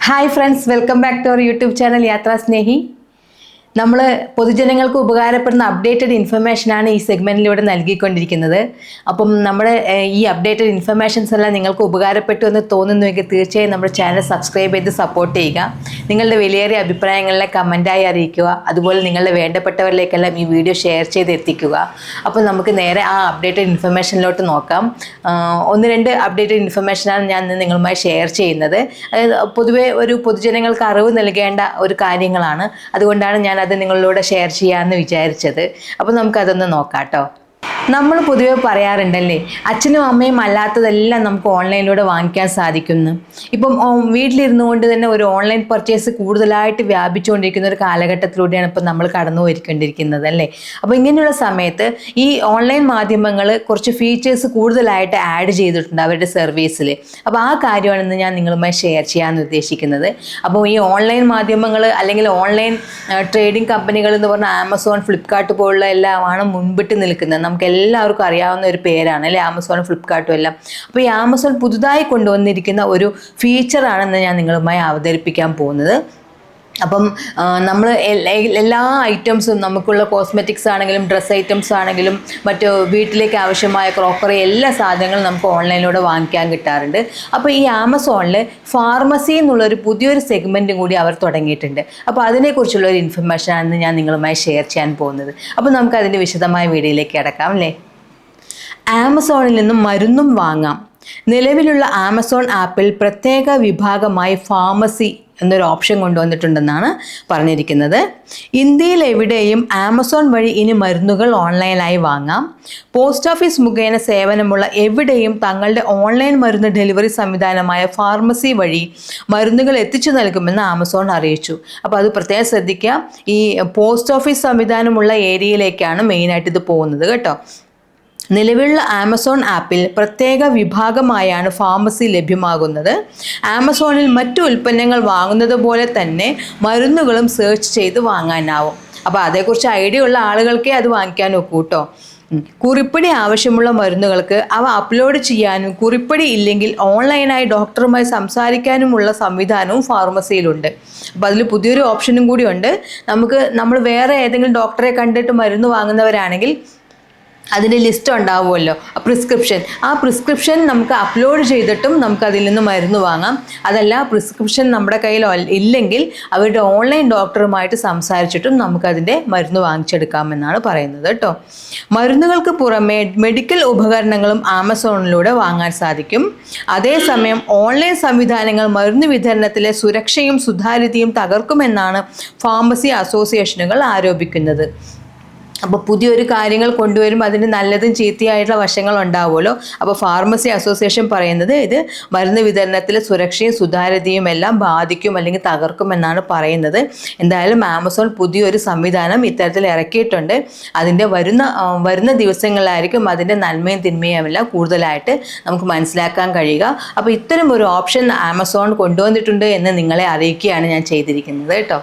Hi friends welcome back to our YouTube channel Yathra Snehi നമ്മൾ പൊതുജനങ്ങൾക്ക് ഉപകാരപ്പെടുന്ന updated ഇൻഫർമേഷനാണ് ഈ സെഗ്മെന്റിലൂടെ നൽകിക്കൊണ്ടിരിക്കുന്നത്. അപ്പം നമ്മുടെ ഈ അപ്ഡേറ്റഡ് ഇൻഫർമേഷൻസ് എല്ലാം നിങ്ങൾക്ക് ഉപകാരപ്പെട്ടു എന്ന് തോന്നുന്നുവെങ്കിൽ തീർച്ചയായും നമ്മുടെ ചാനൽ സബ്സ്ക്രൈബ് ചെയ്ത് സപ്പോർട്ട് ചെയ്യുക. നിങ്ങളുടെ വിലയേറിയ അഭിപ്രായങ്ങളെ കമന്റായി അറിയിക്കുക. അതുപോലെ നിങ്ങളുടെ വേണ്ടപ്പെട്ടവരിലേക്കെല്ലാം ഈ വീഡിയോ ഷെയർ ചെയ്ത് എത്തിക്കുക. അപ്പോൾ നമുക്ക് നേരെ ആ അപ്ഡേറ്റഡ് ഇൻഫർമേഷനിലോട്ട് നോക്കാം. ഒന്ന് രണ്ട് അപ്ഡേറ്റഡ് ഇൻഫർമേഷനാണ് ഞാൻ നിങ്ങളുമായി ഷെയർ ചെയ്യുന്നത്. അതായത് പൊതുവേ ഒരു പൊതുജനങ്ങൾക്ക് അറിവ് നൽകേണ്ട ഒരു കാര്യങ്ങളാണ്. അതുകൊണ്ടാണ് ഞാൻ അത് നിങ്ങളോട് ഷെയർ ചെയ്യാമെന്ന് വിചാരിച്ചത്. അപ്പോൾ നമുക്കതൊന്ന് നോക്കാം കേട്ടോ നമ്മൾ പൊതുവെ പറയാറുണ്ടല്ലേ? അച്ഛനും അമ്മയും അല്ലാത്തതെല്ലാം നമുക്ക് ഓൺലൈനിലൂടെ വാങ്ങിക്കാൻ സാധിക്കുന്നു. ഇപ്പം വീട്ടിലിരുന്നു കൊണ്ട് തന്നെ ഒരു ഓൺലൈൻ പർച്ചേസ് കൂടുതലായിട്ട് വ്യാപിച്ചുകൊണ്ടിരിക്കുന്ന ഒരു കാലഘട്ടത്തിലൂടെയാണ് ഇപ്പം നമ്മൾ കടന്നു പോയിക്കൊണ്ടിരിക്കുന്നത് അല്ലേ? അപ്പോൾ ഇങ്ങനെയുള്ള സമയത്ത് ഈ ഓൺലൈൻ മാധ്യമങ്ങൾ കുറച്ച് ഫീച്ചേഴ്സ് കൂടുതലായിട്ട് ആഡ് ചെയ്തിട്ടുണ്ട് അവരുടെ സർവീസിൽ അപ്പോൾ ആ കാര്യമാണ് ഇന്ന് ഞാൻ നിങ്ങളുമായി ഷെയർ ചെയ്യാൻ ഉദ്ദേശിക്കുന്നത്. അപ്പോൾ ഈ ഓൺലൈൻ മാധ്യമങ്ങൾ അല്ലെങ്കിൽ ഓൺലൈൻ ട്രേഡിംഗ് കമ്പനികൾ എന്ന് പറഞ്ഞാൽ ആമസോൺ ഫ്ലിപ്കാർട്ട് പോലുള്ള എല്ലാമാണ് മുൻപിട്ട് നിൽക്കുന്നത്. നമുക്ക് എല്ലാവർക്കും അറിയാവുന്ന ഒരു പേരാണ് അല്ലെ? ആമസോണും ഫ്ലിപ്കാർട്ടും എല്ലാം. അപ്പോൾ ഈ ആമസോൺ പുതുതായി കൊണ്ടുവന്നിരിക്കുന്ന ഒരു ഫീച്ചറാണെന്ന് ഞാൻ നിങ്ങളുമായി അവതരിപ്പിക്കാൻ പോകുന്നത്. അപ്പം നമ്മൾ എല്ലാ ഐറ്റംസും നമുക്കുള്ള കോസ്മെറ്റിക്സ് ആണെങ്കിലും ഡ്രസ്സ് ഐറ്റംസ് ആണെങ്കിലും മറ്റ് വീട്ടിലേക്ക് ആവശ്യമായ ക്രോക്കറി എല്ലാ സാധനങ്ങളും നമുക്ക് ഓൺലൈനിലൂടെ വാങ്ങിക്കാൻ കിട്ടാറുണ്ട്. അപ്പോൾ ഈ ആമസോണിൽ ഫാർമസി എന്നുള്ളൊരു പുതിയൊരു സെഗ്മെന്റും കൂടി അവർ തുടങ്ങിയിട്ടുണ്ട്. അപ്പോൾ അതിനെക്കുറിച്ചുള്ള ഒരു ഇൻഫർമേഷൻ ഇൻഫർമേഷനാണ് ഞാൻ നിങ്ങളുമായി ഷെയർ ചെയ്യാൻ പോകുന്നത്. അപ്പോൾ നമുക്ക് അതിന്റെ വിശദമായ വീഡിയോയിലേക്ക് കിടക്കാം അല്ലേ? ആമസോണിൽ നിന്നും മരുന്നും വാങ്ങാം. നിലവിലുള്ള ആമസോൺ ആപ്പിൽ പ്രത്യേക വിഭാഗമായി ഫാർമസി എന്നൊരു ഓപ്ഷൻ കൊണ്ടുവന്നിട്ടുണ്ടെന്നാണ് പറഞ്ഞിരിക്കുന്നത്. ഇന്ത്യയിൽ എവിടെയും ആമസോൺ വഴി ഇനി മരുന്നുകൾ ഓൺലൈനായി വാങ്ങാം. പോസ്റ്റ് ഓഫീസ് മുഖേന സേവനമുള്ള എവിടെയും തങ്ങളുടെ ഓൺലൈൻ മരുന്ന് ഡെലിവറി സംവിധാനമായ ഫാർമസി വഴി മരുന്നുകൾ എത്തിച്ചു നൽകുമെന്ന് ആമസോൺ അറിയിച്ചു. അപ്പോൾ അത് പ്രത്യേകം ശ്രദ്ധിക്കുക. ഈ പോസ്റ്റ് ഓഫീസ് സംവിധാനമുള്ള ഏരിയയിലേക്കാണ് മെയിനായിട്ട് ഇത് പോകുന്നത് കേട്ടോ. നിലവിലുള്ള ആമസോൺ ആപ്പിൽ പ്രത്യേക വിഭാഗമായാണ് ഫാർമസി ലഭ്യമാകുന്നത്. ആമസോണിൽ മറ്റു ഉൽപ്പന്നങ്ങൾ വാങ്ങുന്നത് പോലെ തന്നെ മരുന്നുകളും സെർച്ച് ചെയ്ത് വാങ്ങാനാവും. അപ്പോൾ അതേക്കുറിച്ച് ഐഡിയ ഉള്ള ആളുകൾക്കേ അത് വാങ്ങിക്കാൻ നോക്കൂ കേട്ടോ കുറിപ്പടി ആവശ്യമുള്ള മരുന്നുകൾക്ക് അവ അപ്ലോഡ് ചെയ്യാനും കുറിപ്പടി ഇല്ലെങ്കിൽ ഓൺലൈനായി ഡോക്ടറുമായി സംസാരിക്കാനുമുള്ള സംവിധാനവും ഫാർമസിയിലുണ്ട് അപ്പം അതിൽ പുതിയൊരു ഓപ്ഷനും കൂടിയുണ്ട് നമുക്ക് നമ്മൾ വേറെ ഏതെങ്കിലും ഡോക്ടറെ കണ്ടിട്ട് മരുന്ന് വാങ്ങുന്നവരാണെങ്കിൽ അതിന്റെ ലിസ്റ്റ് ഉണ്ടാവുമല്ലോ. പ്രിസ്ക്രിപ്ഷൻ ആ പ്രിസ്ക്രിപ്ഷൻ നമുക്ക് അപ്ലോഡ് ചെയ്തിട്ടും നമുക്ക് അതിൽ നിന്ന് മരുന്ന് വാങ്ങാം. അതല്ല പ്രിസ്ക്രിപ്ഷൻ നമ്മുടെ കയ്യിൽ ഇല്ലെങ്കിൽ അവരുടെ ഓൺലൈൻ ഡോക്ടറുമായിട്ട് സംസാരിച്ചിട്ടും നമുക്കതിന്റെ മരുന്ന് വാങ്ങിച്ചെടുക്കാമെന്നാണ് പറയുന്നത് കേട്ടോ. മരുന്നുകൾക്ക് പുറമെ മെഡിക്കൽ ഉപകരണങ്ങളും ആമസോണിലൂടെ വാങ്ങാൻ സാധിക്കും. അതേസമയം ഓൺലൈൻ സംവിധാനങ്ങൾ മരുന്ന് വിതരണത്തിലെ സുരക്ഷയും സുതാര്യതയും തകർക്കുമെന്നാണ് ഫാർമസി അസോസിയേഷനുകൾ ആരോപിക്കുന്നത്. അപ്പോൾ പുതിയൊരു കാര്യങ്ങൾ കൊണ്ടുവരും അതിന് നല്ലതും ചീത്തയായിട്ടുള്ള വശങ്ങൾ ഉണ്ടാവുമല്ലോ. അപ്പോൾ ഫാർമസി അസോസിയേഷൻ പറയുന്നത് ഇത് മരുന്ന് വിതരണത്തിലെ സുരക്ഷയും സുതാര്യതയും എല്ലാം ബാധിക്കും അല്ലെങ്കിൽ തകർക്കും എന്നാണ് പറയുന്നത്. എന്തായാലും ആമസോൺ പുതിയൊരു സംവിധാനം ഇത്തരത്തിൽ ഇറക്കിയിട്ടുണ്ട്. അതിന്റെ വരുന്ന വരുന്ന ദിവസങ്ങളിലായിരിക്കും അതിന്റെ നന്മയും തിന്മയും എല്ലാം കൂടുതലായിട്ട് നമുക്ക് മനസ്സിലാക്കാൻ കഴിയുക. അപ്പോൾ ഇത്തരം ഒരു ഓപ്ഷൻ ആമസോൺ കൊണ്ടുവന്നിട്ടുണ്ട് എന്ന് നിങ്ങളെ അറിയിക്കുകയാണ് ഞാൻ ചെയ്തിരിക്കുന്നത് കേട്ടോ.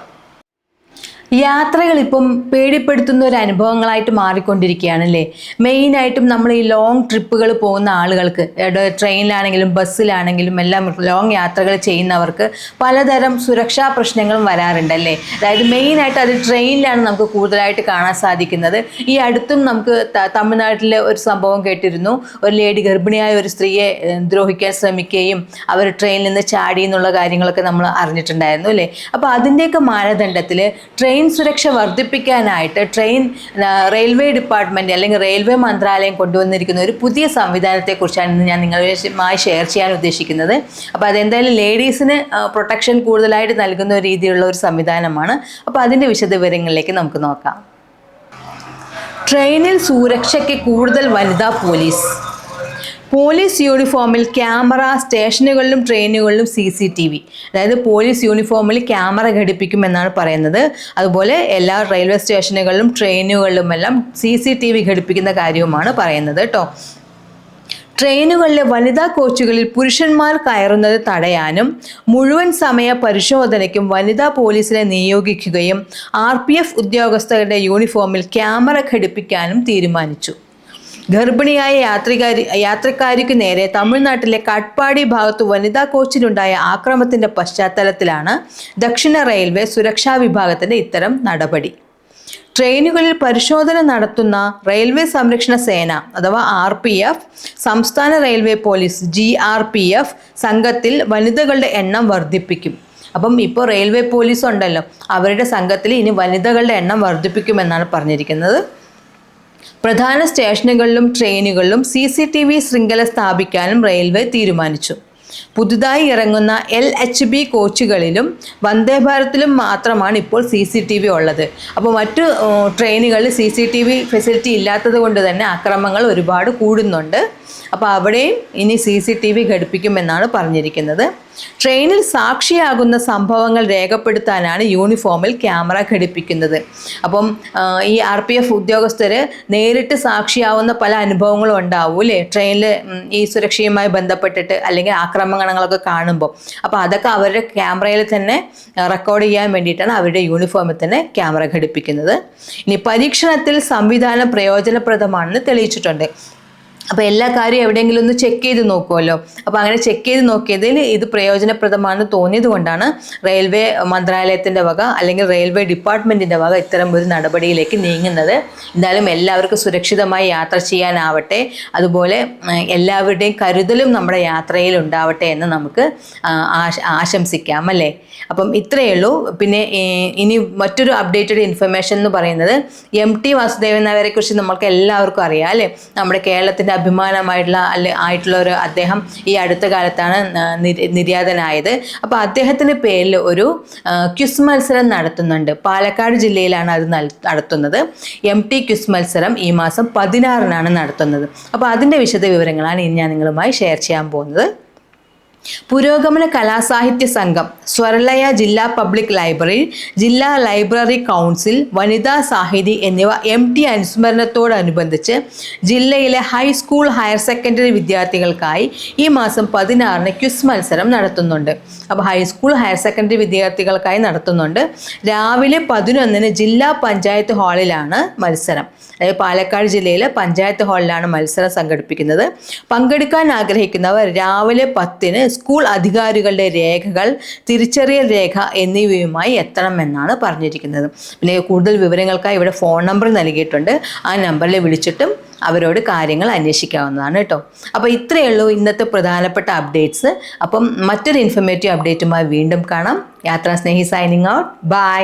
യാത്രകൾ ഇപ്പം പേടിപ്പെടുത്തുന്ന ഒരു അനുഭവങ്ങളായിട്ട് മാറിക്കൊണ്ടിരിക്കുകയാണ് അല്ലേ മെയിനായിട്ടും നമ്മൾ ഈ ലോങ് ട്രിപ്പുകൾ പോകുന്ന ആളുകൾക്ക് ട്രെയിനിലാണെങ്കിലും ബസ്സിലാണെങ്കിലും എല്ലാം ലോങ് യാത്രകൾ ചെയ്യുന്നവർക്ക് പലതരം സുരക്ഷാ പ്രശ്നങ്ങളും വരാറുണ്ടല്ലേ? അതായത് മെയിനായിട്ട് അത് ട്രെയിനിലാണ് നമുക്ക് കൂടുതലായിട്ട് കാണാൻ സാധിക്കുന്നത്. ഈ അടുത്തും നമുക്ക് തമിഴ്നാട്ടിലെ ഒരു സംഭവം കേട്ടിരുന്നു. ഒരു ലേഡി ഗർഭിണിയായ ഒരു സ്ത്രീയെ ദ്രോഹിക്കാൻ ശ്രമിക്കുകയും അവർ ട്രെയിനിൽ നിന്ന് ചാടി എന്നുള്ള കാര്യങ്ങളൊക്കെ നമ്മൾ അറിഞ്ഞിട്ടുണ്ടായിരുന്നു അല്ലേ? അപ്പോൾ അതിന്റെയൊക്കെ മാനദണ്ഡത്തിൽ ട്രെയിൻ സുരക്ഷ വർദ്ധിപ്പിക്കാനായിട്ട് ട്രെയിൻ റെയിൽവേ ഡിപ്പാർട്ട്മെന്റ് അല്ലെങ്കിൽ റെയിൽവേ മന്ത്രാലയം കൊണ്ടുവന്നിരിക്കുന്ന ഒരു പുതിയ സംവിധാനത്തെക്കുറിച്ചാണ് ഇന്ന് ഞാൻ നിങ്ങളുമായി ഷെയർ ചെയ്യാൻ ഉദ്ദേശിക്കുന്നത്. അപ്പോൾ അതെന്തായാലും ലേഡീസിന് പ്രൊട്ടക്ഷൻ കൂടുതലായിട്ട് നൽകുന്ന രീതിയിലുള്ള ഒരു സംവിധാനമാണ്. അപ്പോൾ അതിന്റെ വിശദവിവരങ്ങളിലേക്ക് നമുക്ക് നോക്കാം. ട്രെയിനിൽ സുരക്ഷയ്ക്ക് കൂടുതൽ വനിതാ പോലീസ് പോലീസ് യൂണിഫോമിൽ ക്യാമറ സ്റ്റേഷനുകളിലും ട്രെയിനുകളിലും സി സി ടി വി. അതായത് പോലീസ് യൂണിഫോമിൽ ക്യാമറ ഘടിപ്പിക്കുമെന്നാണ് പറയുന്നത്. അതുപോലെ എല്ലാ റെയിൽവേ സ്റ്റേഷനുകളിലും ട്രെയിനുകളിലും എല്ലാം സി സി ടി വി ഘടിപ്പിക്കുന്ന കാര്യവുമാണ് പറയുന്നത് കേട്ടോ ട്രെയിനുകളിലെ വനിതാ കോച്ചുകളിൽ പുരുഷന്മാർ കയറുന്നത് തടയാനും മുഴുവൻ സമയ പരിശോധനയ്ക്കും വനിതാ പോലീസിനെ നിയോഗിക്കുകയും ആർ ഉദ്യോഗസ്ഥരുടെ യൂണിഫോമിൽ ക്യാമറ ഘടിപ്പിക്കാനും തീരുമാനിച്ചു. ഗർഭിണിയായ യാത്രികാരി യാത്രക്കാരിക്ക് നേരെ തമിഴ്നാട്ടിലെ കാട്ട്പാടി ഭാഗത്ത് വനിതാ കോച്ചിലുണ്ടായ ആക്രമത്തിന്റെ പശ്ചാത്തലത്തിലാണ് ദക്ഷിണ റെയിൽവേ സുരക്ഷാ വിഭാഗത്തിന്റെ ഇത്തരം നടപടി. ട്രെയിനുകളിൽ പരിശോധന നടത്തുന്ന റെയിൽവേ സംരക്ഷണ സേന അഥവാ ആർ പി എഫ് സംസ്ഥാന railway police G R P F സംഘത്തിൽ വനിതകളുടെ എണ്ണം വർദ്ധിപ്പിക്കും. അപ്പം ഇപ്പോൾ റെയിൽവേ പോലീസ് ഉണ്ടല്ലോ അവരുടെ സംഘത്തിൽ ഇനി വനിതകളുടെ എണ്ണം വർദ്ധിപ്പിക്കുമെന്നാണ് പറഞ്ഞിരിക്കുന്നത്. പ്രധാന സ്റ്റേഷനുകളിലും ട്രെയിനുകളിലും സി സി ടി വി ശൃംഖല സ്ഥാപിക്കാനും റെയിൽവേ തീരുമാനിച്ചു. പുതുതായി ഇറങ്ങുന്ന എൽ എച്ച് ബി കോച്ചുകളിലും വന്ദേ ഭാരത്തിലും മാത്രമാണ് ഇപ്പോൾ സി സി ടി വി ഉള്ളത്. അപ്പോൾ മറ്റു ട്രെയിനുകളിൽ C C T V facility ഇല്ലാത്തത് കൊണ്ട് തന്നെ അക്രമങ്ങൾ ഒരുപാട് കൂടുന്നുണ്ട്. അപ്പോൾ അവിടെയും ഇനി സി സി ടി വി ഘടിപ്പിക്കുമെന്നാണ് പറഞ്ഞിരിക്കുന്നത്. ട്രെയിനിൽ സാക്ഷിയാകുന്ന സംഭവങ്ങൾ രേഖപ്പെടുത്താനാണ് യൂണിഫോമിൽ ക്യാമറ ഘടിപ്പിക്കുന്നത്. അപ്പം ഈ ആർ പി എഫ് ഉദ്യോഗസ്ഥർ നേരിട്ട് സാക്ഷിയാവുന്ന പല അനുഭവങ്ങളും ഉണ്ടാവും അല്ലേ? ട്രെയിനിൽ ഈ സുരക്ഷയുമായി ബന്ധപ്പെട്ടിട്ട് അല്ലെങ്കിൽ ആക്രമണങ്ങളൊക്കെ കാണുമ്പോൾ. അപ്പോൾ അതൊക്കെ അവരുടെ ക്യാമറയിൽ തന്നെ റെക്കോർഡ് ചെയ്യാൻ വേണ്ടിയിട്ടാണ് അവരുടെ യൂണിഫോമിൽ തന്നെ ക്യാമറ ഘടിപ്പിക്കുന്നത്. ഇനി പരീക്ഷണത്തിൽ സംവിധാനം പ്രയോജനപ്രദമാണെന്ന് തെളിയിച്ചിട്ടുണ്ട്. അപ്പോൾ എല്ലാ കാര്യവും എവിടെയെങ്കിലും ഒന്ന് ചെക്ക് ചെയ്ത് നോക്കുമല്ലോ അപ്പോൾ അങ്ങനെ ചെക്ക് ചെയ്ത് നോക്കിയതിൽ ഇത് പ്രയോജനപ്രദമാണെന്ന് തോന്നിയത് കൊണ്ടാണ് റെയിൽവേ മന്ത്രാലയത്തിന്റെ വക അല്ലെങ്കിൽ റെയിൽവേ ഡിപ്പാർട്ട്മെന്റിന്റെ വക ഇത്തരം ഒരു നടപടിയിലേക്ക് നീങ്ങുന്നത്. എന്തായാലും എല്ലാവർക്കും സുരക്ഷിതമായി യാത്ര ചെയ്യാനാവട്ടെ. അതുപോലെ എല്ലാവരുടെയും കരുതലും നമ്മുടെ യാത്രയിൽ ഉണ്ടാവട്ടെ എന്ന് നമുക്ക് ആശ- ആശംസിക്കാം അല്ലേ? അപ്പം ഇത്രയേ ഉള്ളൂ. പിന്നെ ഇനി മറ്റൊരു അപ്ഡേറ്റഡ് ഇൻഫർമേഷൻ എന്ന് പറയുന്നത് എം ടി വാസുദേവൻ നായരെ കുറിച്ച് നമ്മൾക്ക് എല്ലാവർക്കും അറിയാം അല്ലേ? നമ്മുടെ കേരളത്തിന്റെ അഭിമാനമായിട്ടുള്ള അല്ലെ ആയിട്ടുള്ള ഒരു അദ്ദേഹം ഈ അടുത്ത കാലത്താണ് നിര്യാതനായത്. അപ്പോൾ അദ്ദേഹത്തിന്റെ പേരിൽ ഒരു ക്യുസ് മത്സരം നടത്തുന്നുണ്ട്. പാലക്കാട് ജില്ലയിലാണ് അത് നടത്തുന്നത്. എം ടി ക്യുസ് മത്സരം ഈ മാസം പതിനാറിനാണ് നടത്തുന്നത്. അപ്പോൾ അതിന്റെ വിശദ വിവരങ്ങളാണ് ഇനി ഞാൻ നിങ്ങളുമായി ഷെയർ ചെയ്യാൻ പോകുന്നത്. പുരോഗമന കലാസാഹിത്യ സംഘം സ്വരലയ ജില്ലാ പബ്ലിക് ലൈബ്രറി ജില്ലാ ലൈബ്രറി കൗൺസിൽ വനിതാ സാഹിതി എന്നിവ എം ടി അനുസ്മരണത്തോടനുബന്ധിച്ച് ജില്ലയിലെ ഹൈസ്കൂൾ ഹയർ സെക്കൻഡറി വിദ്യാർത്ഥികൾക്കായി ഈ മാസം പതിനാറിന് ക്വിസ് മത്സരം നടത്തുന്നുണ്ട്. അപ്പോൾ ഹൈസ്കൂൾ ഹയർ സെക്കൻഡറി വിദ്യാർത്ഥികൾക്കായി നടത്തുന്നുണ്ട്. രാവിലെ പതിനൊന്നിന് ജില്ലാ പഞ്ചായത്ത് ഹാളിലാണ് മത്സരം. അതായത് പാലക്കാട് ജില്ലയിലെ പഞ്ചായത്ത് ഹാളിലാണ് മത്സരം സംഘടിപ്പിക്കുന്നത്. പങ്കെടുക്കാൻ ആഗ്രഹിക്കുന്നവർ രാവിലെ പത്തിന് സ്കൂൾ അധികാരികളുടെ രേഖകൾ തിരിച്ചറിയൽ രേഖ എന്നിവയുമായി എത്തണമെന്നാണ് പറഞ്ഞിരിക്കുന്നത്. പിന്നെ കൂടുതൽ വിവരങ്ങൾക്കായി ഇവിടെ ഫോൺ നമ്പർ നൽകിയിട്ടുണ്ട്. ആ നമ്പറിൽ വിളിച്ചിട്ടും അവരോട് കാര്യങ്ങൾ അന്വേഷിക്കാവുന്നതാണ് കേട്ടോ അപ്പോൾ ഇത്രയേ ഉള്ളൂ ഇന്നത്തെ പ്രധാനപ്പെട്ട അപ്ഡേറ്റ്സ് അപ്പം മറ്റൊരു ഇൻഫർമേറ്റീവ് അപ്ഡേറ്റുമായി വീണ്ടും കാണാം. Yathra Snehi signing out by